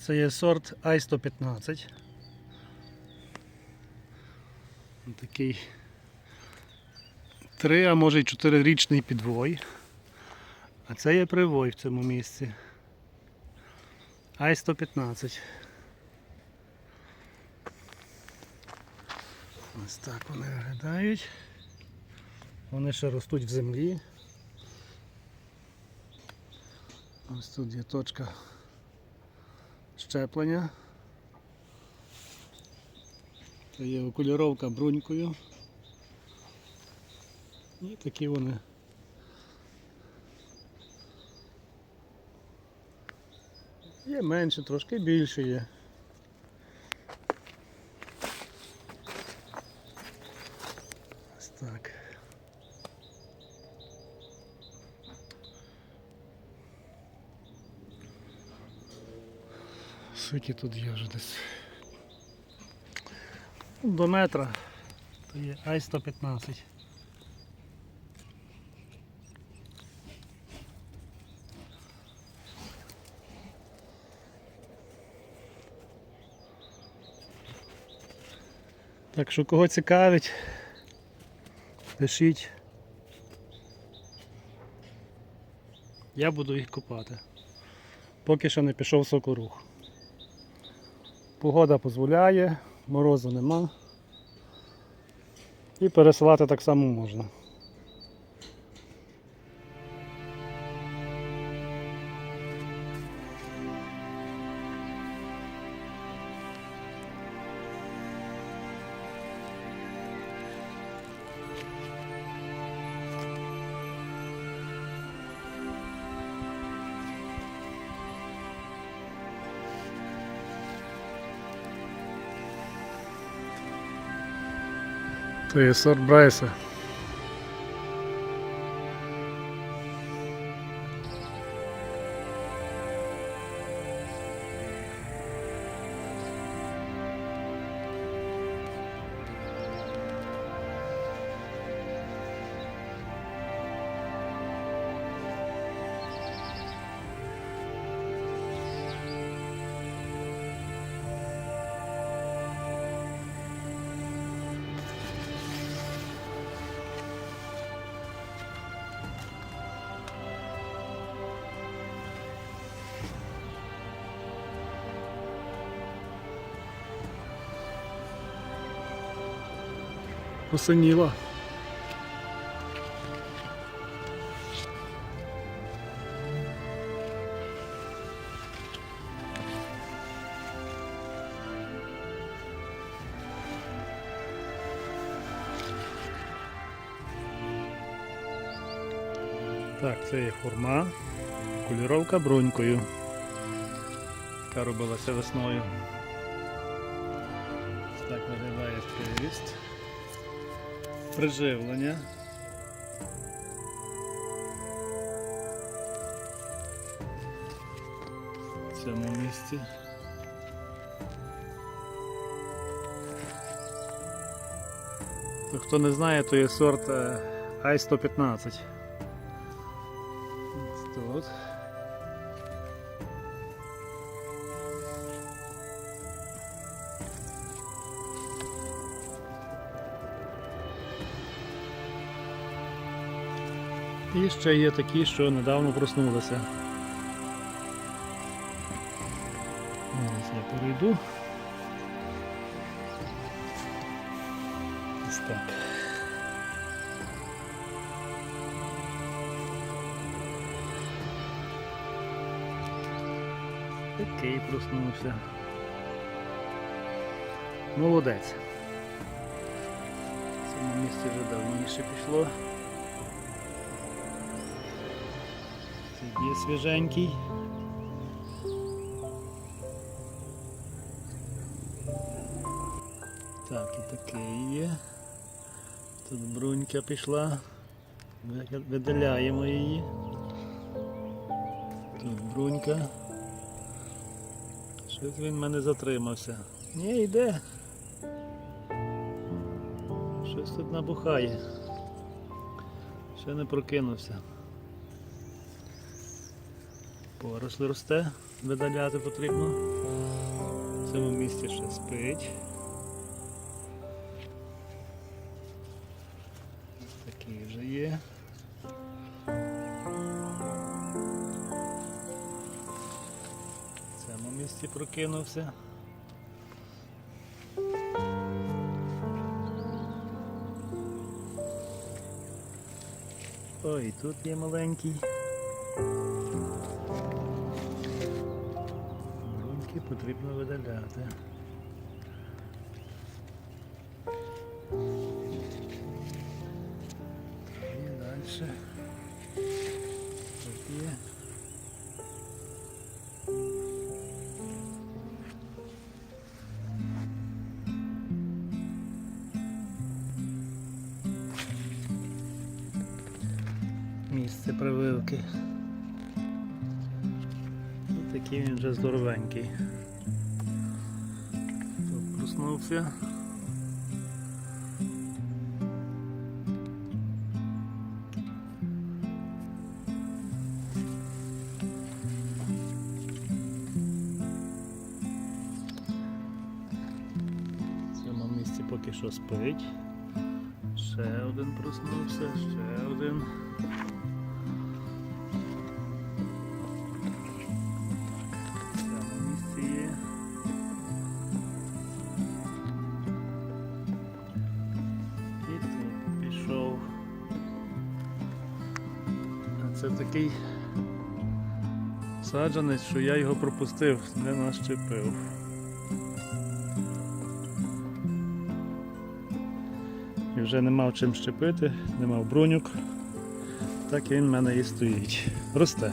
Це є сорт I-115. Такий 3, а може й 4-річний підвой. А це є привой в цьому місці. I-115. Ось так вони виглядають. Вони ще ростуть в землі. Ось тут є точка щеплення. Це є окуліровка брунькою. І такі вони. Є менше, трошки більше є. Ось так. Скільки тут є вже десь? До метра. То є Ай-115. Так що кого цікавить, пишіть. Я буду їх купати. Поки що не пішов сокорух. Погода дозволяє, морозу нема. І пересилати так само можна. То є сорт Брайса. Посиніла. Так, це є форма, кольоровка бронькою, яка робилася весною. Так виглядає приріст. Приживлення. В цьому місці. То, хто не знає, то є сорт е, I-115. Ще є такі, що недавно проснулися. Зараз я перейду. Ось так. Такий проснувся. Молодець. В цьому місці вже давніше пішло. Є свіженький. Так, і такий є. Тут брунька пішла. Ви- Видаляємо її. Тут брунька. Щось він в мене затримався. Ні, йде. Щось тут набухає. Ще не прокинувся. Поросль росте. видаляти потрібно. В цьому місці ще спить. Такий вже є. В цьому місці прокинувся. Ой, тут є маленький. Потрібно видаляти. І далі. Є. Місце прививки. Такий він вже здоровенький. Проснувся. В цьому поки що спить. Ще один проснувся, ще один. Такий саджанець, що я його пропустив, не нащепив. І вже не мав чим щепити, не мав бруньок. Так він в мене і стоїть. Росте.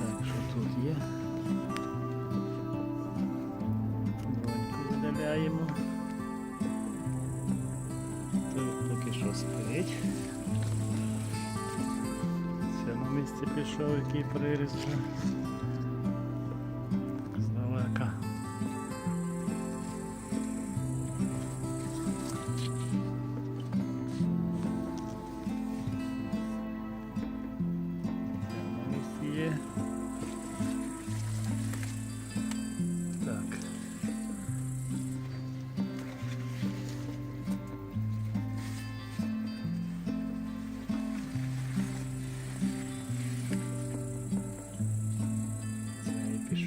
Так, що тут є? Бруньку видаляємо. Тут поки що спить. Місці пішов, який приріз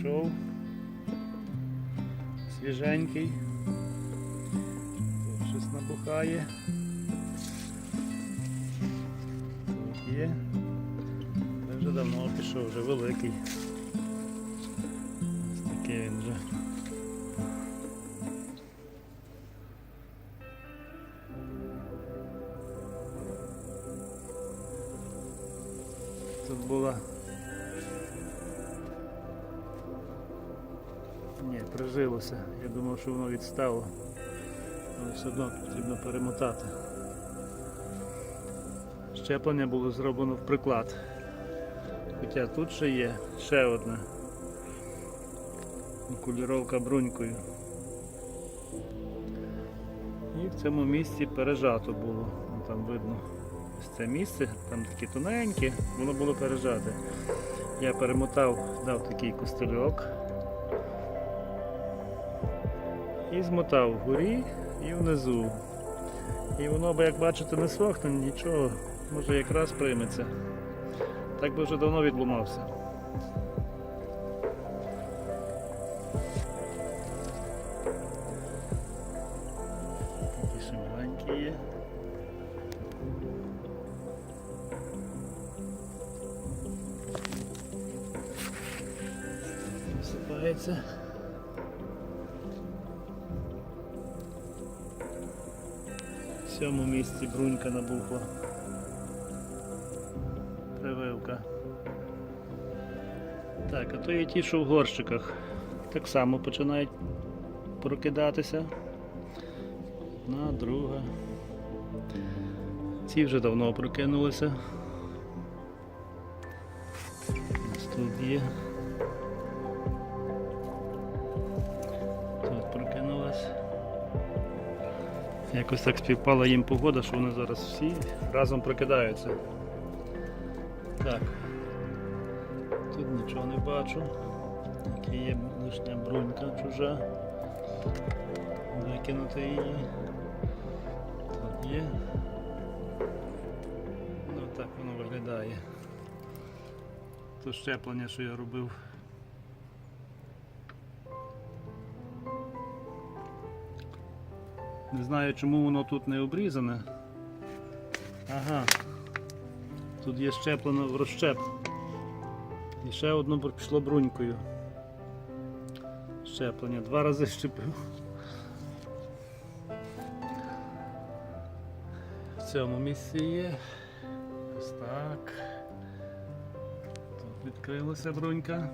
пішов. Свіженький. Тут щось набухає. Є. Вже давно пішов, вже великий. Ось такий він вже. Тут була. Ні, прижилося. Я думав, що воно відстало. Але все одно потрібно перемотати. Щеплення було зроблено в приклад. Хоча тут ще є ще одне. Куліровка брунькою. І в цьому місці пережато було. Там видно ось це місце, там такі тоненькі, воно було пережате. Я перемотав, дав такий костельок. І змотав вгорі і внизу. І воно, би, як бачите, не сохне, нічого, може якраз прийметься. Так би вже давно відломався. В цьому місці брунька набухла. Прививка. Так, а то є ті, що в горщиках. Так само починають прокидатися. Одна, друга. Ці вже давно прокинулися. Ось тут є. Якось так співпала їм погода, що вони зараз всі разом прокидаються. Так. Тут нічого. не бачу. Які є лишня брунька чужа. Викинути її. Тут є. Ну так воно виглядає. То щеплення, що я робив. Не знаю, чому воно тут не обрізане. Ага. Тут є щеплено в розщеп. І ще одно пішло брунькою. Щеплення. Два рази щепив. В цьому місці є. Ось так. Тут відкрилася брунька.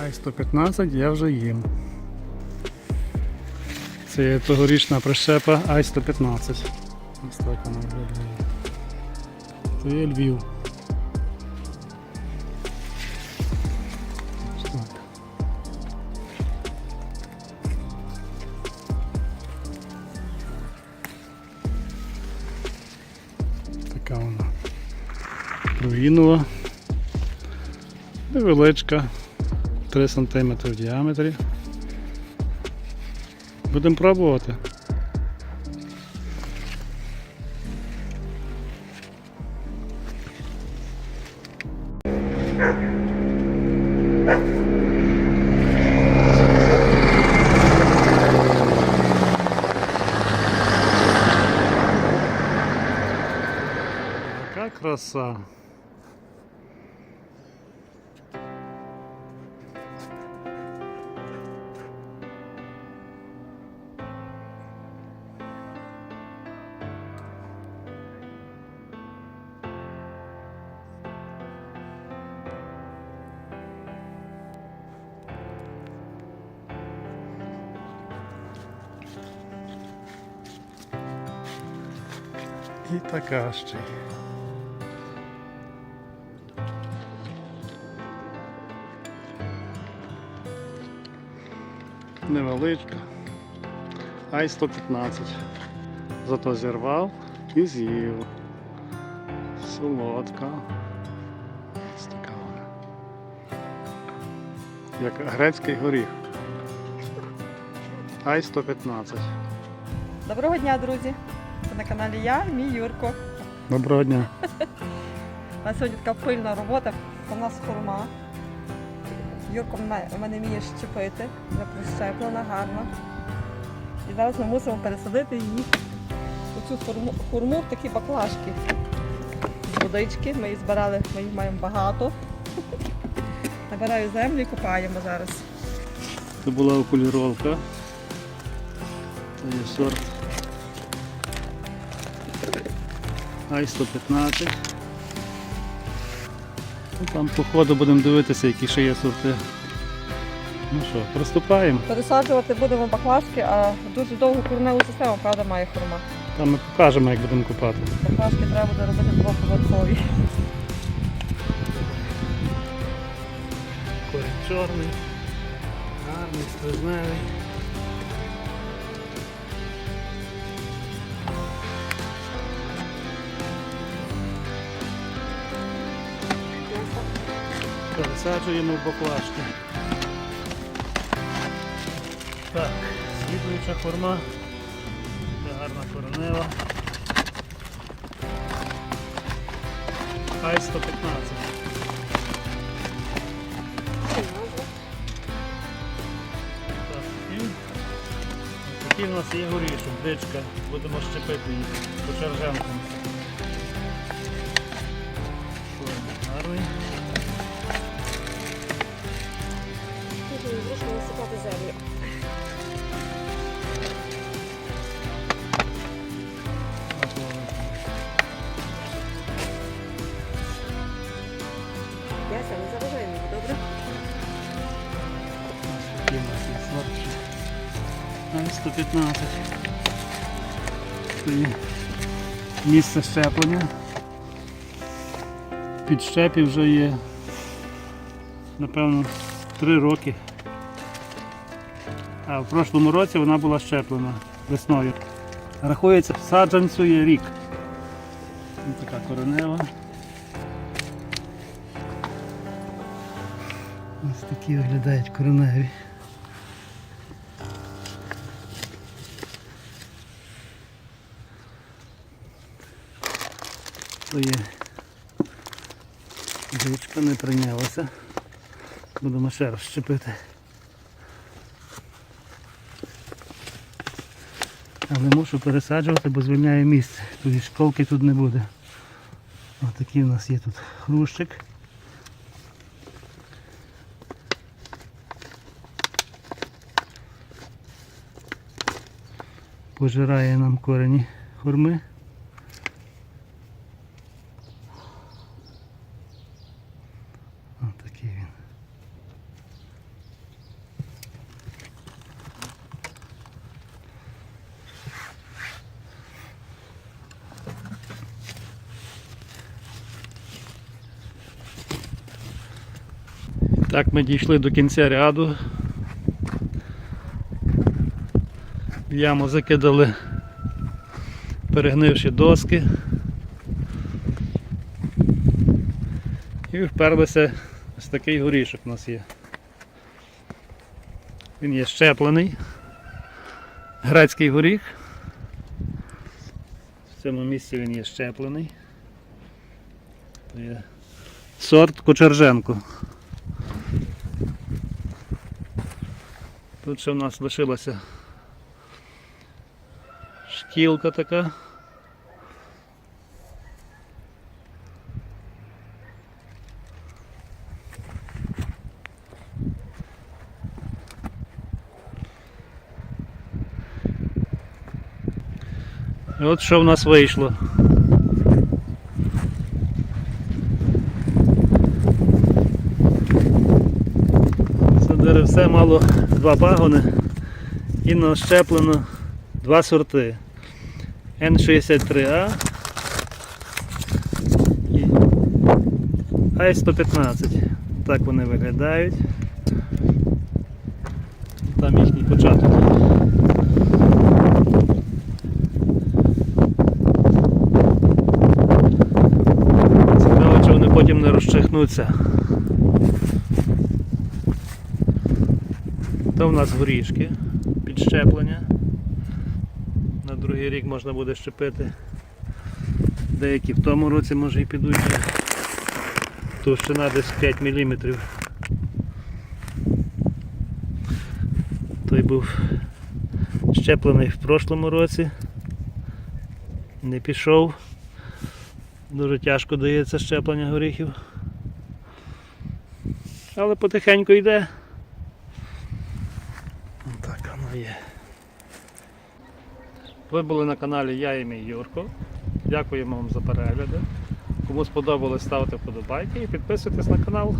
Ай 115 я вже їм. Це є тогорічна прищепа Ай 115. Ось так вона виглядає. Це є Львів. Така вона руїнова. Невеличка. 3 см в діаметрі. Будемо пробувати. Яка краса. І така ще. Невеличка. Ай 115. Зато зірвав і з'їв. Солодка. Ось така вона. Як грецький горіх. Ай 115. Доброго дня, друзі! На каналі я, мій Юрко. Доброго дня. У нас сьогодні така пильна робота. У нас хурма. Юрко мене- мене вміє щепити, вже прищеплена гарно. І зараз ми мусимо пересадити її у цю хурму, в такі баклажки. З водички. Ми її збирали, ми їх маємо багато. Набираю землю і копаємо зараз. Це була окуліровка. Це є сорт Ай-115. Ну, Там по ходу будемо дивитися, які ще є сорти. Ну що, приступаємо. Пересаджувати будемо баклажки, а дуже довгу кореневу систему, правда, має хурма. Там ми покажемо, як будемо купати. Баклажки треба буде робити двоповерхові. Корінь чорний, гарний, стрижневий. Пересаджуємо в баклажки. Так, слідуюча форма. Це гарна коренева. Ай 115. Так, і такий у нас є горішок, дичка. Будемо щепити їх по чержанкам. 15. Місце щеплення. Підщепі вже є, напевно, 3 роки. А в прошлому році вона була щеплена весною. Рахується, саджанцю є рік. Ось така коронева. Ось такі виглядають кореневі. То є Жучка не прийнялася. Будемо ще раз щепити. Але мушу пересаджувати, бо звільняє місце. Тут і школки тут не буде. Ось такий у нас є тут хрущик. Пожирає нам корені хурми. Так, ми дійшли до кінця ряду. В яму закидали перегнивші доски. І вперлися ось такий горішок у нас є. Він є щеплений. Грецький горіх. В цьому місці він є щеплений. Це є сорт Кочерженко. Тут ще в нас лишилася шкілка така. І от що в нас вийшло. Це деревце мало два пагони і нащеплено два сорти. N63A і I-115. Так вони виглядають. Там їхній початок. Цікаво, чи вони потім не розчихнуться. То в нас горішки підщеплення. На другий рік можна буде щепити. Деякі в тому році може і підуть. Товщина десь 5 мм. Той був щеплений в прошлому році. Не пішов. Дуже тяжко дається щеплення горіхів. Але потихеньку йде. Так воно є. Ви були на каналі Я і мій Юрко. Дякуємо вам за перегляди. Кому сподобалось, ставте вподобайки і підписуйтесь на канал.